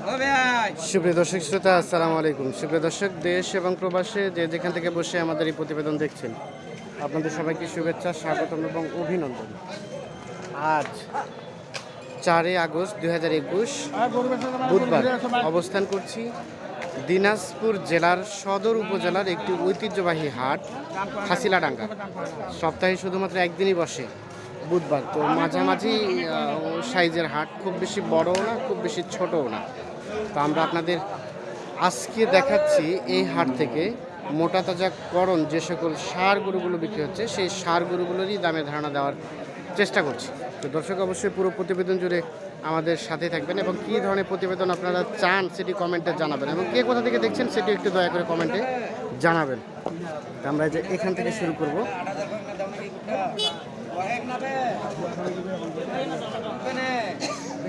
সুপ্রিয় দর্শক শ্রোতা, আসসালামু আলাইকুম। সুপ্রিয় দর্শক, দেশ এবং প্রবাসে যে যেখান থেকে বসে আমাদের এই প্রতিবেদন দেখছেন, আপনাদের সবাইকে শুভেচ্ছা, স্বাগতম এবং অভিনন্দন। আজ চারই আগস্ট দুই হাজার একুশ, বুধবার অবস্থান করছি দিনাজপুর জেলার সদর উপজেলার একটি ঐতিহ্যবাহী হাট হাসিলাডাঙ্গা সপ্তাহে শুধুমাত্র একদিনই বসে বুধবার। তো মাঝামাঝি সাইজের হাট, খুব বেশি বড়ও না, খুব বেশি ছোটও না। তো আমরা আপনাদের আজকে দেখাচ্ছি এই হাট থেকে মোটা তাজা করণ যে সকল সার গরুগুলো বিক্রি হচ্ছে, সেই সার গরুগুলোরই দামে ধারণা দেওয়ার চেষ্টা করছি। তো দর্শক অবশ্যই পুরো প্রতিবেদন জুড়ে আমাদের সাথে থাকবেন এবং কী ধরনের প্রতিবেদন আপনারা চান সেটি কমেন্টে জানাবেন এবং কে কোথা থেকে দেখছেন সেটি একটু দয়া করে কমেন্টে জানাবেন। আমরা যে এখান থেকে শুরু করব।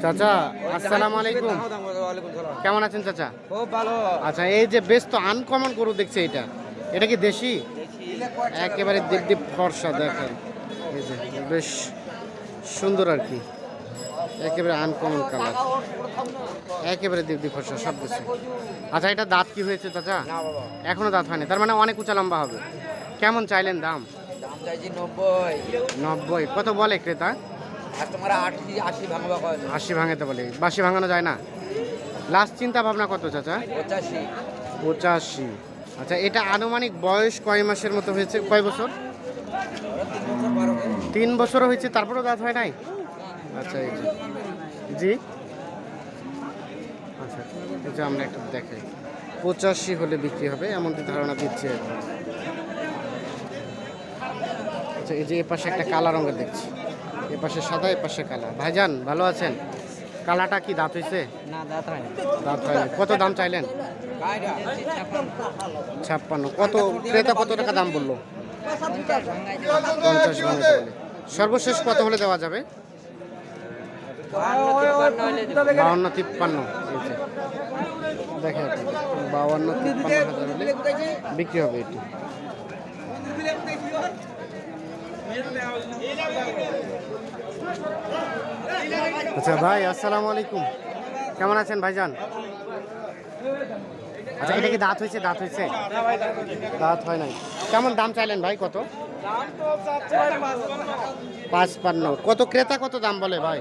চাচা আসসালামু আলাইকুম। কেমন আছেন চাচা? খুব ভালো। আচ্ছা এই যে বেশ তো আনকমন গরু দেখছে এটা। এটা কি দেশি? একেবারে দীপ ফর্সা দেখেন। এই যে বেশ সুন্দর আর কি। একেবারে আনকমন কালার একেবারে দীপ দীপ ফর্সা সব কিছু। আচ্ছা এটা দাঁত কি হয়েছে চাচা? এখনও দাঁত হয়নি। তার মানে অনেক উঁচা লম্বা হবে। কেমন চাইলেন দাম? দাম নব্বই। নব্বই। কত বলে ক্রেতা? আর তোমার আশি আশি ভাঙবা আশি ভাঙাতে বলে। বাসি ভাঙানো যায় না? লাস্ট চিন্তা ভাবনা কত চাচা? পঁচাশি। পঁচাশি। আচ্ছা এটা আনুমানিক বয়স কয় মাসের মতো হয়েছে? কয় বছর? তিন বছর হয়েছে তারপরেও দাঁত হয় নাই? আচ্ছা জি? আচ্ছা যে আমরা একটু দেখাই। পঁচাশি হলে বিক্রি হবে এমনটি ধারণা দিচ্ছে। আচ্ছা এই যে এ পাশে একটা কালা রঙের দেখছি। এ পাশে সাদা এ পাশে কালা। ভাইজান ভালো আছেন? কালাটা কি দাঁত হয়েছে না দাঁত হয় দাঁত কত দাম চাইলেন? ছাপ্পান্ন। কত? ক্রেতা কত টাকা দাম বলল? পঞ্চাশ সর্বশেষ কত হলে দেওয়া যাবে? বাউন্ন তিপ্পান্ন। দেখে বাউন্ন তিপ্পান্ন হাজার হলে বিক্রি হবে এটি। আচ্ছা ভাই আসসালামু আলাইকুম। কেমন আছেন ভাইজান? আচ্ছা এটা কি দাঁত হয়েছে? দাঁত হয়েছে? দাঁত হয় নাই। কেমন দাম চাইলেন ভাই কত? পাঁচ পান্ন কত ক্রেতা কত দাম বলে ভাই?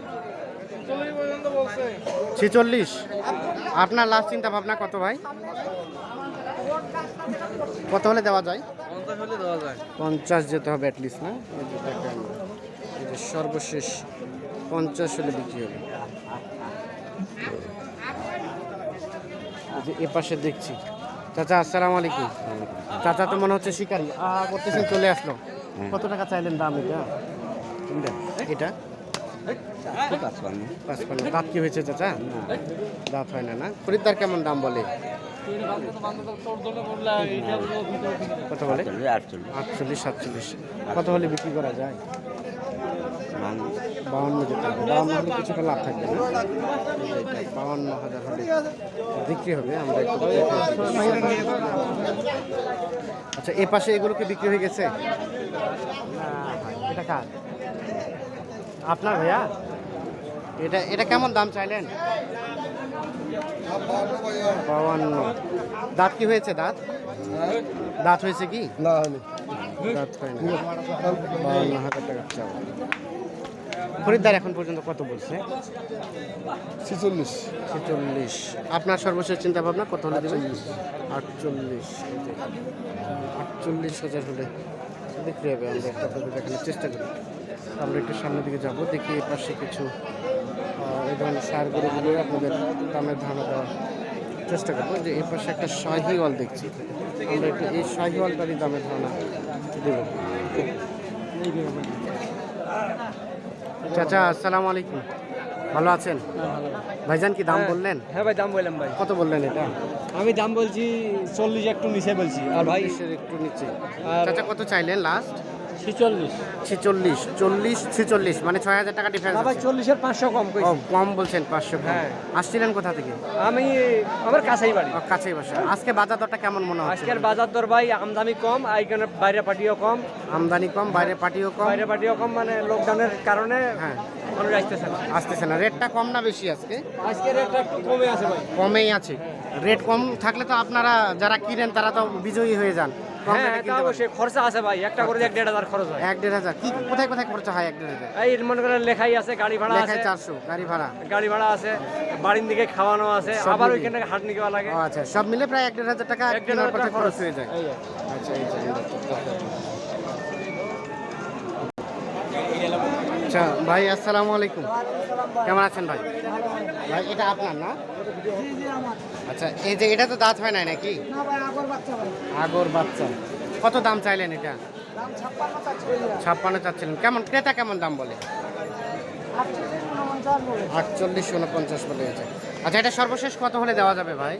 ছেচল্লিশ। আপনার লাস্ট চিন্তা ভাবনা কত ভাই? কত হলে দেওয়া যায়? পঞ্চাশ যেতে হবে অ্যাটলিস্ট না? যে সর্বশেষ পঞ্চাশ হলে বিক্রি হবে। এ পাশে দেখছি। চাচা, আসসালামু আলাইকুম। চাচা তো মনে হচ্ছে শিকারি। করতেছেন, চলে আসলো। কত টাকা চাইলেন দাম এটা? এটা? দাঁত কি হয়েছে চাচা? দাঁত হয় না না? খরিদ্দার কেমন দাম বলে? কত বলে? আটচল্লিশ, সাতচল্লিশ। কত হলে বিক্রি করা যায়? বাউন্ন যেতে হবে বাউন্ন হলে কিছুটা লাভ থাকবে না। বাউন্ন হাজার হলে বিক্রি হবে। আমরা একটু আচ্ছা এ পাশে এগুলো কি বিক্রি হয়ে গেছে? এটা কার? আপনার ভাইয়া? এটা এটা কেমন দাম চাইলেন? বাউান্ন। দাঁত কি হয়েছে দাঁত? দাঁত হয়েছে কি? না দাঁত হয়নি। বাউন্ন হাজার টাকা চাও খরিদ্দার এখন পর্যন্ত কত বলছে? ছেচল্লিশ। ছেচল্লিশ। আপনার সর্বশেষ চিন্তা ভাবনা কত হলে দেবেন? আটচল্লিশ। আটচল্লিশ। হাজার হলে বিক্রি হবে। আমরা একটু দেখানোর চেষ্টা করি। আমরা একটু সামনের দিকে যাব। দেখি এ পাশে কিছু এই ধরনের সার গরুগুলো আপনাদের দামের ধারণা দেওয়ার চেষ্টা করব। যে এ পাশে একটা শাহিওয়াল দেখছি। আমরা একটু এই শাহিওয়ালটারই দামের ধারণা দেব। চাচা আসসালামু আলাইকুম। ভালো আছেন? ভাইজান কি দাম বললেন? হ্যাঁ ভাই দাম বললাম ভাই। কত বললেন এটা? আমি দাম বলছি চল্লিশ একটু নিচে বলছি। আর ভাই একটু নিচে। চাচা কত চাইলেন লাস্ট ছিচল্লিশ। ছেচল্লিশ চল্লিশ ছেচল্লিশ মানে ছয় হাজার টাকা ডিফারেন্স না ভাই চল্লিশের পাঁচশো কম ও কম বলছেন পাঁচশো কম। হ্যাঁ। আসছিলেন কোথা থেকে? আমি আমার কাছেই বাড়ি। কাছেই বসে। আজকে বাজার দরটা কেমন মনে হচ্ছে? আজকের বাজার দর ভাই আমদানি কম আর এখানে বাইরে পাটিও কম। আমদানি কম বাইরে পাটিও কম। বাইরে পাটিও কম মানে লকডাউনের কারণে হ্যাঁ। মানুষ আসতেছে না। আসতেছে না। রেটটা কম না বেশি আজকে? আজকের রেটটা একটু কমে আছে ভাই। কমেই আছে। রেট কম থাকলে তো আপনারা যারা কিনেন তারা তো বিজয়ী হয়ে যান। হ্যাঁ তা অবশ্যই খরচা আছে ভাই একটা করে এক দেড় হাজার খরচ হয় এক দেড় হাজার কি কোথায় কোথায় খরচা হয় এক দেড় হাজার এই মনে করেন লেখাই আছে গাড়ি ভাড়া আছে চারশো গাড়ি ভাড়া গাড়ি ভাড়া আছে বাড়ির দিকে খাওয়ানো আছে আবার ওইখান থেকে হাট নিতে লাগে আচ্ছা সব মিলে প্রায় এক দেড় হাজার টাকা এক দেড় হাজার টাকা খরচ। হয়ে যায় আচ্ছা আচ্ছা ভাই, আসসালামু আলাইকুম। কেমন আছেন ভাই? ভাই, এটা আপনার না? আচ্ছা এই যে এটা তো দাঁত হয় নাই নাকি? আগর বাচ্চা। কত দাম চাইলেন এটা? ছাপ্পান্ন চাচ্ছিলেন। কেমন, ক্রেতা কেমন দাম বলে? আটচল্লিশ উনপঞ্চাশ বলে গেছে আচ্ছা এটা সর্বশেষ কত হলে দেওয়া যাবে ভাই?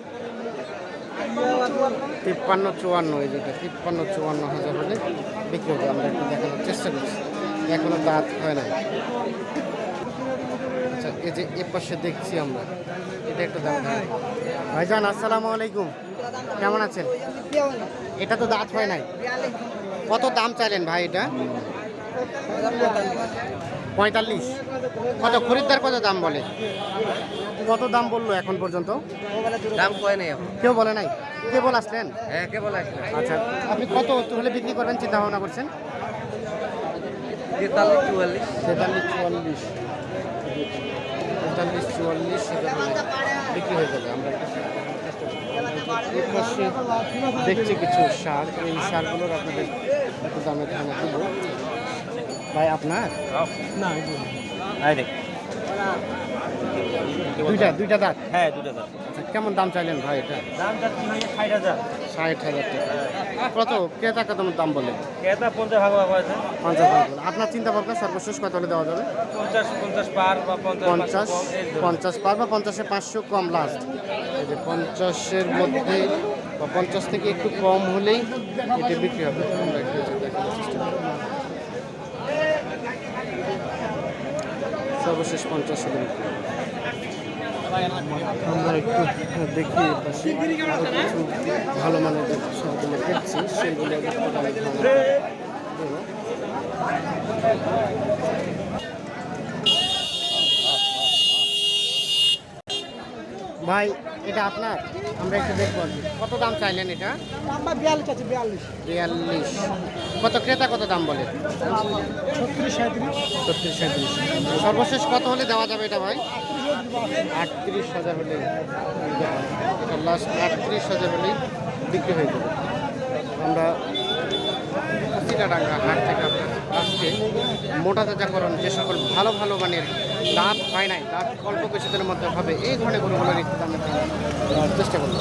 তিপ্পান্ন চুয়ান্ন, এই যেটা তিপ্পান্ন চুয়ান্ন হাজার হলে বিক্রি হবে। আমরা একটু দেখানোর চেষ্টা করছি। এখনও দাঁত হয় নাই। আচ্ছা এই যে এ পাশে দেখছি আমরা। এটা একটু দাম ভাইজান আসসালামু আলাইকুম। কেমন আছেন? এটা তো দাঁত হয় নাই। কত দাম চাইলেন ভাই এটা? পঁয়তাল্লিশ। কত? খরিদ্দার কত দাম বলে? কত দাম বলল এখন পর্যন্ত? দাম কয় নাই কেউ বলে নাই? কে বলে আসলেন? হ্যাঁ কে বলে আচ্ছা আপনি কত হলে বিক্রি করবেন চিন্তা ভাবনা করছেন? তেতাল্লিশ চুয়াল্লিশ। তেতাল্লিশ চুয়াল্লিশ। তেতাল্লিশ চুয়াল্লিশ বিক্রি হয়ে যাবে। আমরা দেখছি কিছু সার। এই সারগুলোর আপনাদের একটু দামে ধারণা দেবো। ভাই আপনার? দুইটা দুইটা দাঁত? হ্যাঁ দুটো দাম আচ্ছা কেমন দাম চাইলেন ভাই এটা? দাম ভাই ষাট হাজার। ষাট হাজার টাকা। কত? ক্রেতা কত দাম বলে? ক্রেতা পঞ্চাশ ভাগ ভাগ আছে পঞ্চাশ বলে। আপনার চিন্তা ভাবনা সর্বশেষ কত হলে দেওয়া যাবে? পঞ্চাশ পঞ্চাশ পার বা পঞ্চাশ পঞ্চাশ পার বা পঞ্চাশে পাঁচশো কম লাস্ট এই যে পঞ্চাশের মধ্যে বা পঞ্চাশ থেকে একটু কম হলেই এটা বিক্রি হবে। আমরা একটু এই চেষ্টা সর্বশেষ পঞ্চাশ হলে বিক্রি হবে। আমরা একটু দেখি আরও কিছু ভালো মানের যে সবগুলো দেখছি সেগুলো। ভাই এটা আপনার? আমরা একটু দেখব কত দাম চাইলেন এটা? আমরা বিয়াল্লিশ আছে বিয়াল্লিশ। বিয়াল্লিশ। কত ক্রেতা কত দাম বলে? ছত্রিশ সাঁত্রিশ ছত্রিশ সাঁত্রিশ সর্বশেষ কত হলে দেওয়া যাবে এটা ভাই? আটত্রিশ হাজার হলে লাস্ট আটত্রিশ হাজার হলেই বিক্রি হয়ে যাবে। আমরা চিটাডাঙ্গা হাট থেকে আজকে মোটা তাজাকরণ, যে সকল ভালো ভালো মানের দাঁত হয় নাই, দাঁত অল্প কিছুদিনের মধ্যে হবে, এই ধরনের গরুগুলোর একটু দাম চেষ্টা করব।